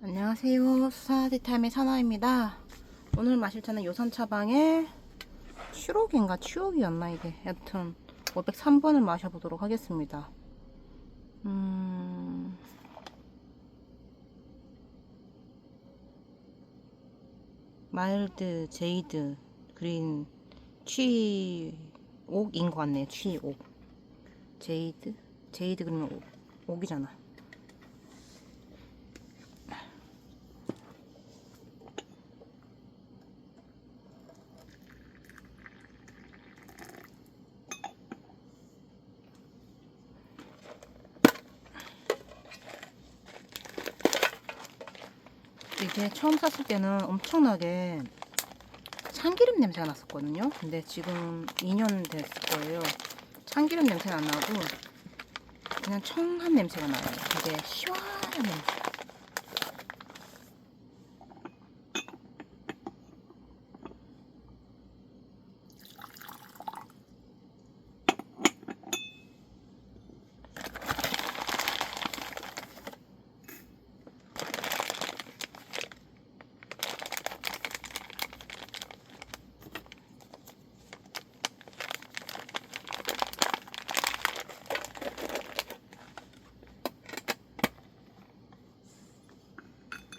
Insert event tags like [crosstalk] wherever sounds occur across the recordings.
안녕하세요. 수사디타임의 선아입니다. 오늘 마실 차는 요산차방의 추록인가 추옥이었나 이게. 여튼 503번을 마셔보도록 하겠습니다. 음... 마일드, 제이드, 그린, 취옥인 것 같네요. 취옥. 제이드? 제이드 그러면 옥, 옥이잖아. 이게 처음 샀을 때는 엄청나게 참기름 냄새가 났었거든요. 근데 지금 2년 됐을 거예요. 참기름 냄새는 안 나고 그냥 청한 냄새가 나요. 되게 시원한 냄새.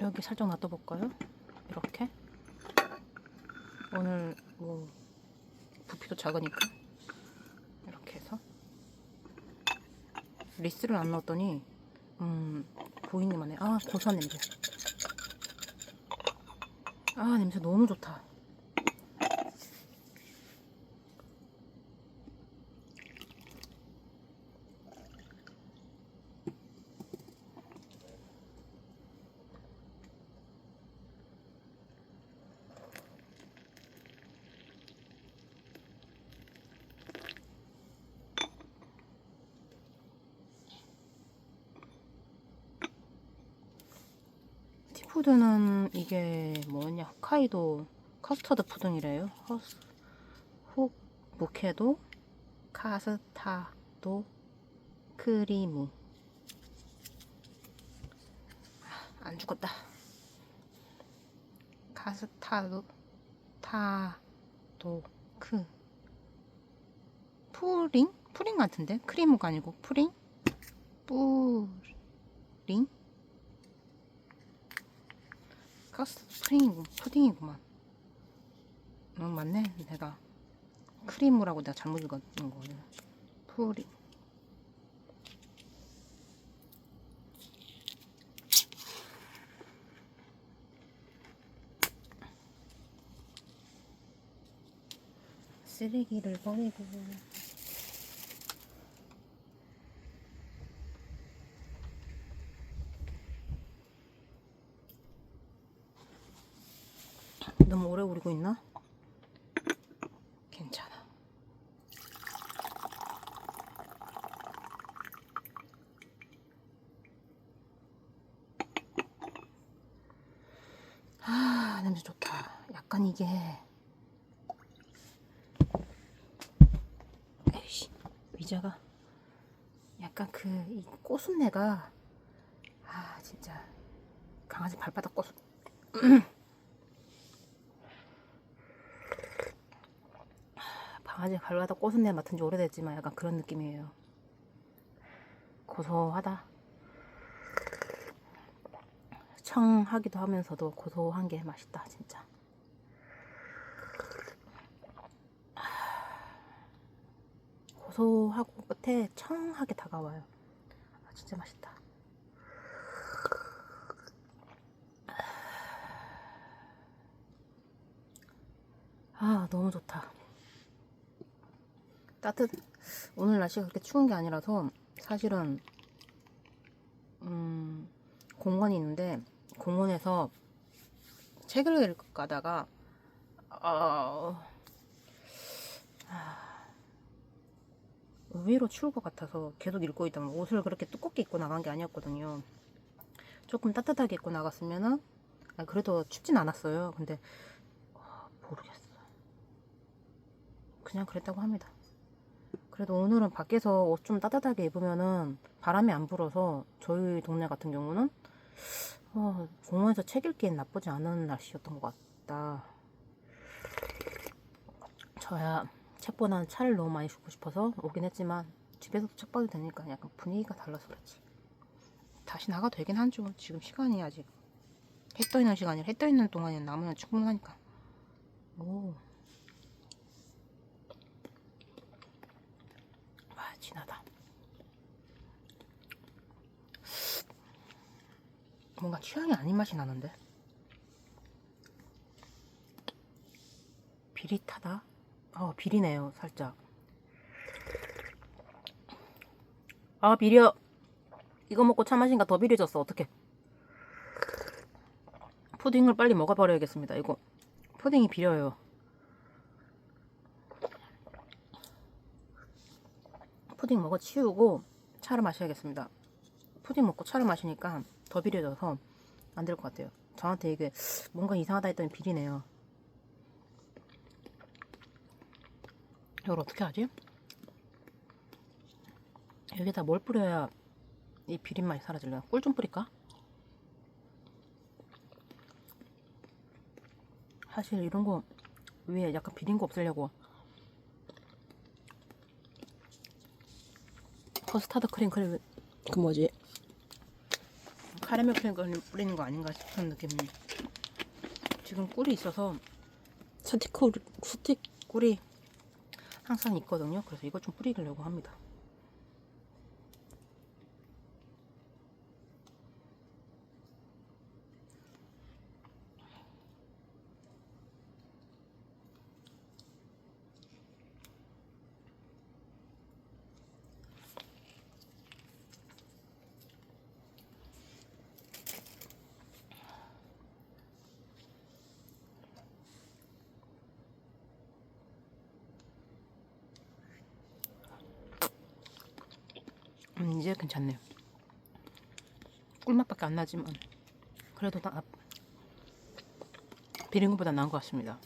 여기 살짝 놔둬볼까요? 이렇게. 오늘 뭐 부피도 작으니까 이렇게 해서 리스를 안 넣었더니 음 보이기만 해. 아 고소한 냄새. 아 냄새 너무 좋다. 티 푸드는 이게 뭐냐 홋카이도 커스터드 푸딩이래요. 허스, 훅 무케도 카스타도 크리무 아, 안 죽었다. 카스타도 타도 크 푸링? 푸링 같은데? 크리무가 아니고 푸링? 뿌링? 가스 푸딩이고 푸딩이구만. 어 맞네 내가 크리무라고 내가 잘못 읽었는 거네. 푸딩. 쓰레기를 버리고 너무 오래 우리고 있나? 괜찮아. 아, 냄새 좋다. 약간 이게. 에이씨, 의자가. 약간 그, 이 꼬순내가. 아, 진짜. 강아지 발바닥 꼬순. 강 아지 발바닥 꼬순내 맡은 지 오래됐지만 약간 그런 느낌이에요. 고소하다. 청하기도 하면서도 고소한 게 맛있다, 진짜. 고소하고 끝에 청하게 다가와요. 아, 진짜 맛있다. 아, 너무 좋다. 따뜻 오늘 날씨가 그렇게 추운 게 아니라서 사실은 음 공원이 있는데 공원에서 책을 읽고 가다가 어, 아, 의외로 추울 것 같아서 계속 읽고 있다면 옷을 그렇게 두껍게 입고 나간 게 아니었거든요. 조금 따뜻하게 입고 나갔으면은 아, 그래도 춥진 않았어요. 근데 어, 모르겠어. 그냥 그랬다고 합니다. 그래도 오늘은 밖에서 옷 좀 따뜻하게 입으면은 바람이 안 불어서 저희 동네 같은 경우는 어, 공원에서 책 읽기엔 나쁘지 않은 날씨였던 것 같다. 저야 책보다는 차를 너무 많이 주고 싶어서 오긴 했지만 집에서도 책 봐도 되니까 약간 분위기가 달라서 그렇지. 다시 나가도 되긴 하죠. 지금 시간이 아직 해 떠 있는 시간이 해떠 있는 동안에 남으면 충분하니까. 오. 와, 진하다. 뭔가 취향이 아닌 맛이 나는데. 비릿하다? 어, 비리네요, 살짝. 아, 비려. 이거 먹고 차 마시니까 더 비려졌어. 어떡해. 푸딩을 빨리 먹어버려야겠습니다. 이거 푸딩이 비려요. 푸딩 먹어 치우고 차를 마셔야겠습니다. 푸딩 먹고 차를 마시니까 더 비려져서 안 될 것 같아요. 저한테 이게 뭔가 이상하다 했더니 비리네요. 이걸 어떻게 하지? 여기다 뭘 뿌려야 이 비린 맛이 사라질래요? 꿀 좀 뿌릴까? 사실 이런 거 위에 약간 비린 거 없애려고 커스타드 크림 크림 그 뭐지? 카라멜 크림 크림 뿌리는 거 아닌가 싶은 느낌 지금 꿀이 있어서. 스틱 꿀 스틱 꿀이 항상 있거든요. 그래서 이거 좀 뿌리려고 합니다 음, 이제 괜찮네요. 꿀맛밖에 안 나지만 그래도 나 비린 것보다 나은 것 같습니다.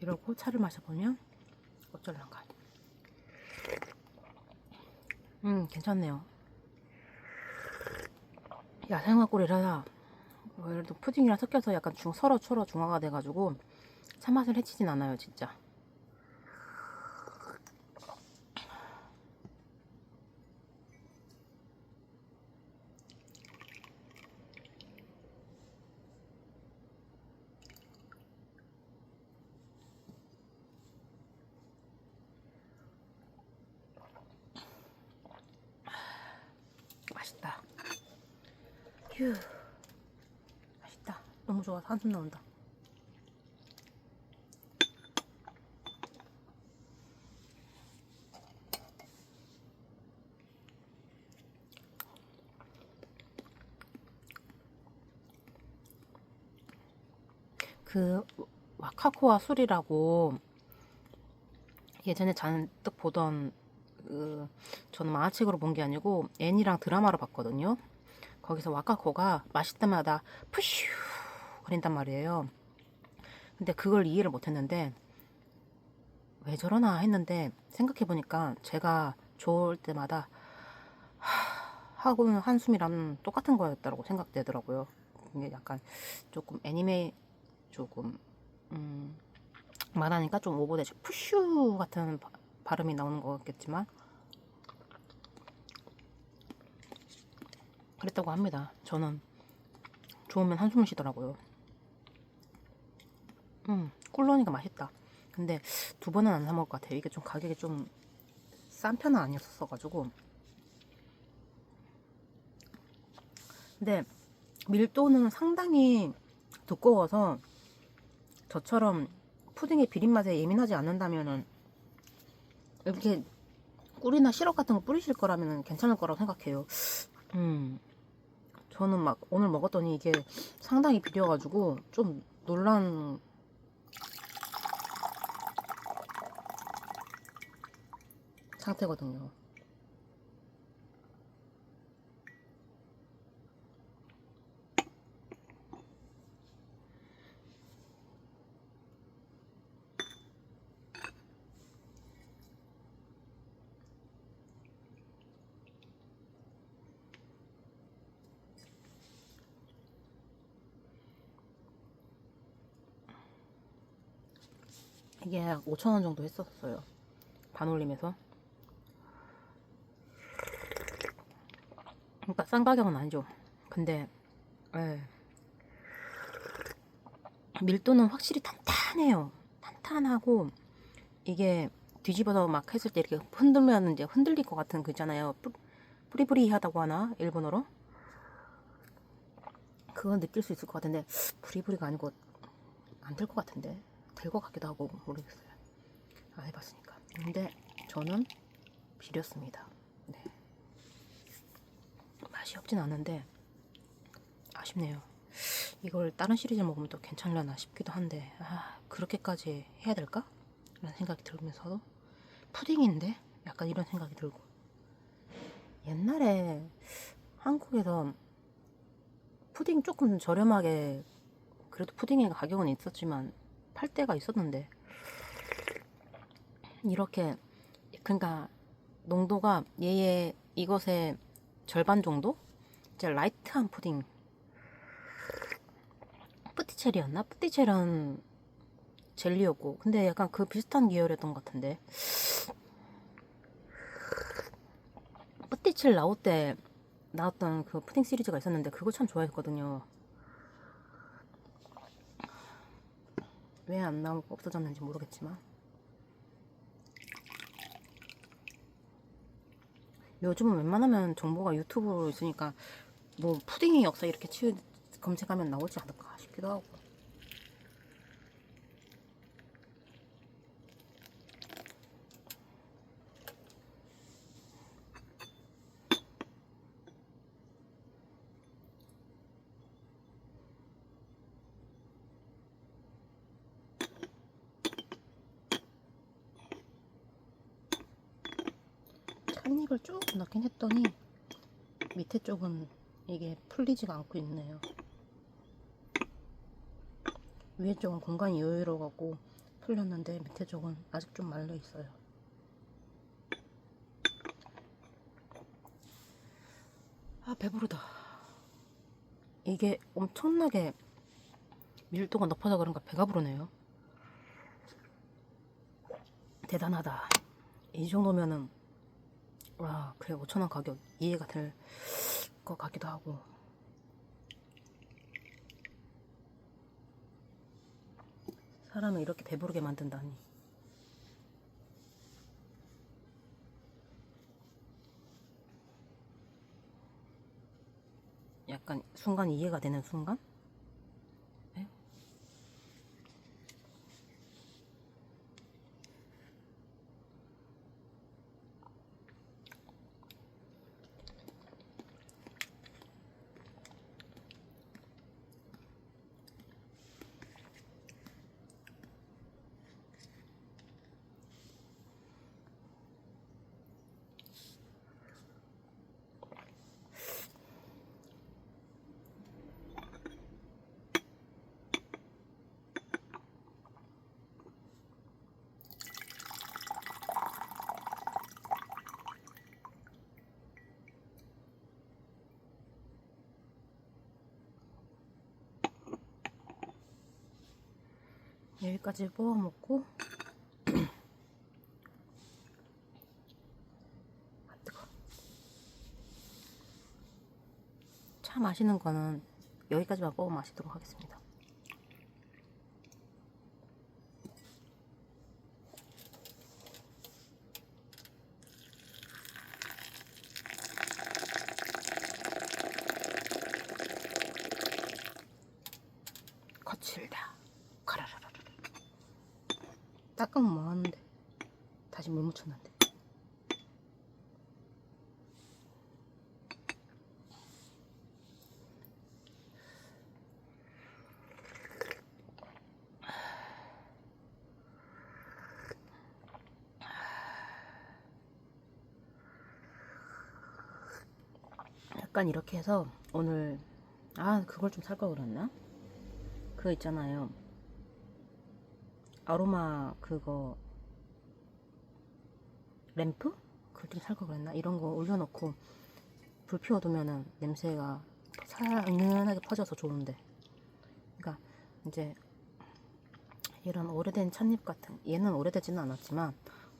이러고 차를 마셔보면 어쩔란가. 음, 괜찮네요. 야생화 꿀이라 뭐 예를 들어 푸딩이랑 섞여서 약간 중, 서로 서로 중화가 돼가지고 차맛을 해치진 않아요, 진짜. 맛있다. 휴. 맛있다. 너무 좋아. 한숨 나온다. 그 와카코와 술이라고 예전에 잔뜩 보던 그 저는 만화책으로 본 게 아니고 애니랑 드라마로 봤거든요. 거기서 와카코가 마실 때마다 푸슈 거린단 말이에요. 근데 그걸 이해를 못했는데 왜 저러나 했는데 생각해 보니까 제가 좋을 때마다 하고는 한숨이랑 똑같은 거였다고 생각되더라고요. 이게 약간 조금 애니메 조금 음, 말하니까 좀 오버되죠. 푸슈 같은 바, 발음이 나오는 거겠지만 그랬다고 합니다. 저는 좋으면 한숨을 쉬더라고요. 음, 꿀러니까 맛있다. 근데 두 번은 안 사 먹을 것 같아요. 이게 좀 가격이 좀 싼 편은 아니었어가지고. 근데 밀도는 상당히 두꺼워서 저처럼 푸딩의 비린맛에 예민하지 않는다면은 이렇게 꿀이나 시럽 같은 거 뿌리실 거라면 괜찮을 거라고 생각해요. 음. 저는 막 오늘 먹었더니 이게 상당히 비려가지고 좀 놀란 상태거든요. 이게 5,000원 정도 했었어요. 반올림에서. 그러니까 싼 가격은 아니죠. 근데 예. 밀도는 확실히 탄탄해요. 탄탄하고 이게 뒤집어서 막 했을 때 이렇게 흔들면 이제 흔들릴 것 같은 그 있잖아요. 뿌- 뿌리뿌리하다고 하나 일본어로? 그건 느낄 수 있을 것 같은데 뿌리뿌리가 아니고 안 될 것 같은데 될 것 같기도 하고 모르겠어요. 안 해봤으니까. 근데 저는 비렸습니다. 네. 맛이 없진 않은데 아쉽네요. 이걸 다른 시리즈 먹으면 또 괜찮려나 싶기도 한데 아 그렇게까지 해야 될까? 라는 생각이 들면서도 푸딩인데 약간 이런 생각이 들고 옛날에 한국에서 푸딩 조금 저렴하게 그래도 푸딩의 가격은 있었지만 팔 때가 있었는데. 이렇게 그러니까 농도가 얘의 이것의 절반 정도? 이제 라이트한 푸딩. 뿌티체리였나? 뿌티체리는 젤리였고. 근데 약간 그 비슷한 계열이었던 것 같은데. 뿌티첼 나올 때 나왔던 그 푸딩 시리즈가 있었는데 그거 참 좋아했거든요 왜 안 나오고 없어졌는지 모르겠지만. 요즘은 웬만하면 정보가 유튜브로 있으니까 뭐 푸딩의 역사 이렇게 치 검색하면 나오지 않을까 싶기도 하고 찻잎을 쭉 넣긴 했더니 밑에 쪽은 이게 풀리지가 않고 있네요. 위에 쪽은 공간이 여유로워갖고 풀렸는데 밑에 쪽은 아직 좀 말려 있어요. 아 배부르다. 이게 엄청나게 밀도가 높아서 그런가 배가 부르네요. 대단하다. 이 정도면은 와 그래 5천원 가격 이해가 될 것 같기도 하고 사람을 이렇게 배부르게 만든다니 약간 순간 이해가 되는 순간? 여기까지 뽑아 먹고 [clears throat] 아 뜨거. 차 마시는 거는 여기까지만 뽑아 마시도록 하겠습니다. 거칠다. 가라라라라. 닦으면 뭐하는데? 다시 물 묻혔는데. 약간 이렇게 해서 오늘 아 그걸 좀 살걸 그랬나? 그거 있잖아요 아로마 그거 램프? 그걸 좀 살 걸 그랬나? 이런 거 올려놓고 불 피워두면은 냄새가 사 은은하게 퍼져서 좋은데 그러니까 이제 이런 오래된 찻잎 같은 얘는 오래되지는 않았지만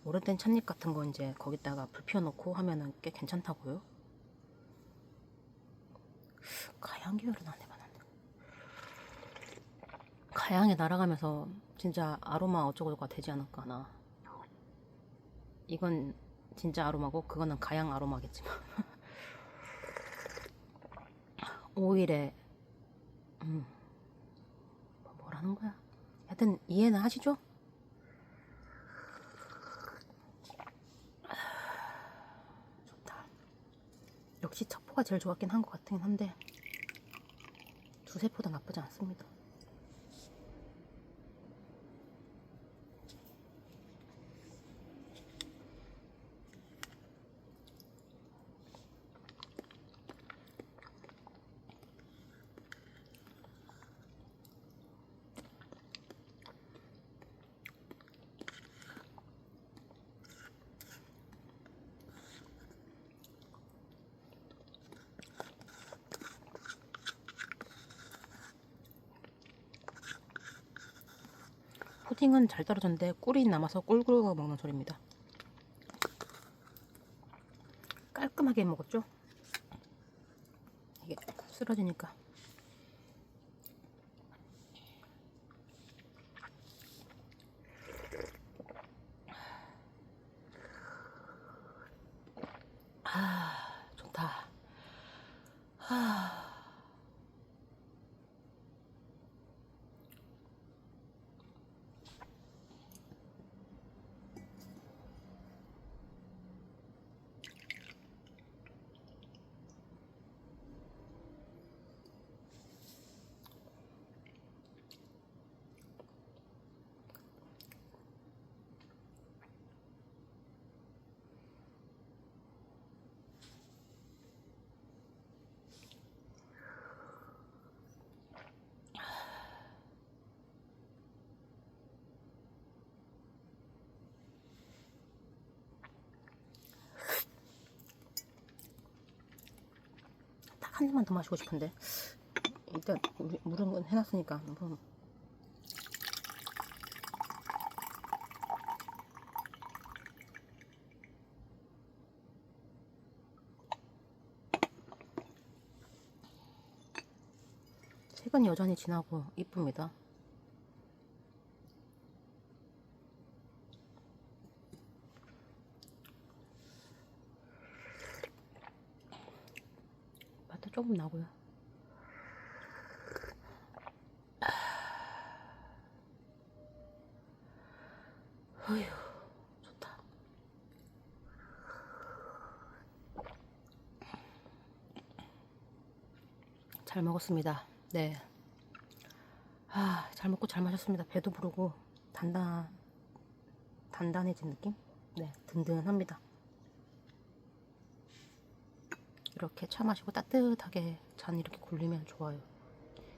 오래된 찻잎 같은 거 이제 거기다가 불 피워놓고 하면은 꽤 괜찮다고요. 가양 계열은 안 해봤는데 가양에 날아가면서 진짜 아로마 어쩌고저쩌고 되지 않을까. 나. 이건 진짜 아로마고 그거는 가양 아로마겠지만. [laughs] 오일에 음. 뭐- 뭐라는 거야? 하여튼 이해는 하시죠? [sighs] 좋다. 역시 첩보가 제일 좋았긴 한 것 같긴 한데 두세 포도 나쁘지 않습니다 푸딩은 잘 떨어졌는데 꿀이 남아서 꿀꿀 먹는 소리입니다. 깔끔하게 먹었죠? 이게 쓰러지니까. 한 입만 더 마시고 싶은데 일단 물- 물은 건 해놨으니까 뭐 색은 여전히 진하고 이쁩니다. 맛도 조금 나고요. 어휴, 좋다. 잘 먹었습니다. 네. 아, 잘 먹고 잘 마셨습니다. 배도 부르고 단단 단단해진 느낌? 네, 든든합니다. 이렇게 차 마시고 따뜻하게 잔 이렇게 굴리면 좋아요.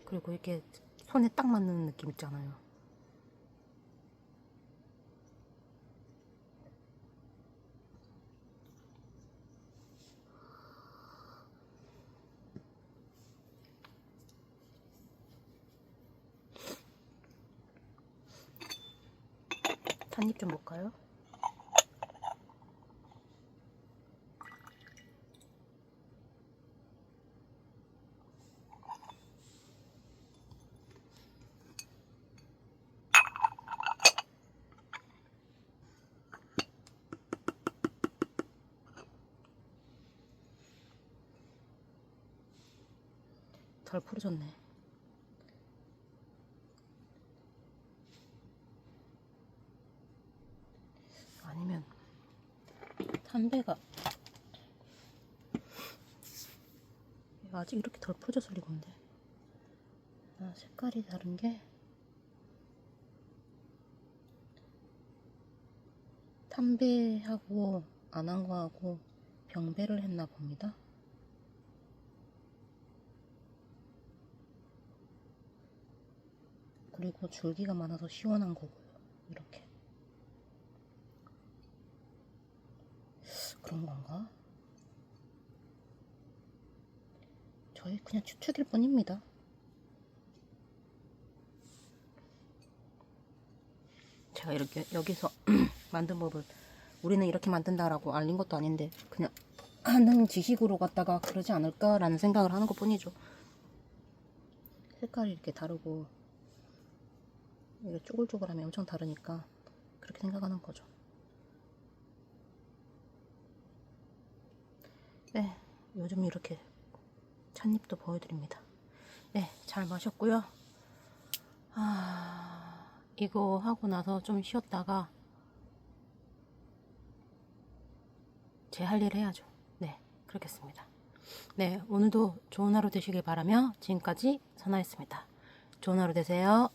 그리고 이렇게 손에 딱 맞는 느낌 있잖아요. 한입 좀 볼까요? 덜 풀어졌네. 아니면 담배가 아직 이렇게 덜 풀어졌을 없는데 아, 색깔이 다른 게 담배하고 안 한 거하고 병배를 했나 봅니다. 그리고 줄기가 많아서 시원한 거고요. 이렇게. 그런 건가? 저희 그냥 추측일 뿐입니다. 제가 이렇게 여기서 [clears throat] 만든 법을 우리는 이렇게 만든다라고 알린 것도 아닌데 그냥 [clears throat] 하는 지식으로 갖다가 그러지 않을까라는 생각을 하는 것 뿐이죠. 색깔이 이렇게 다르고 이게 쪼글쪼글함이 엄청 다르니까 그렇게 생각하는 거죠. 네, 요즘 이렇게 찻잎도 보여드립니다. 네, 잘 마셨고요. 아, 이거 하고 나서 좀 쉬었다가 제 할 일 해야죠. 네, 그렇겠습니다. 네, 오늘도 좋은 하루 되시길 바라며 지금까지 선아였습니다. 좋은 하루 되세요.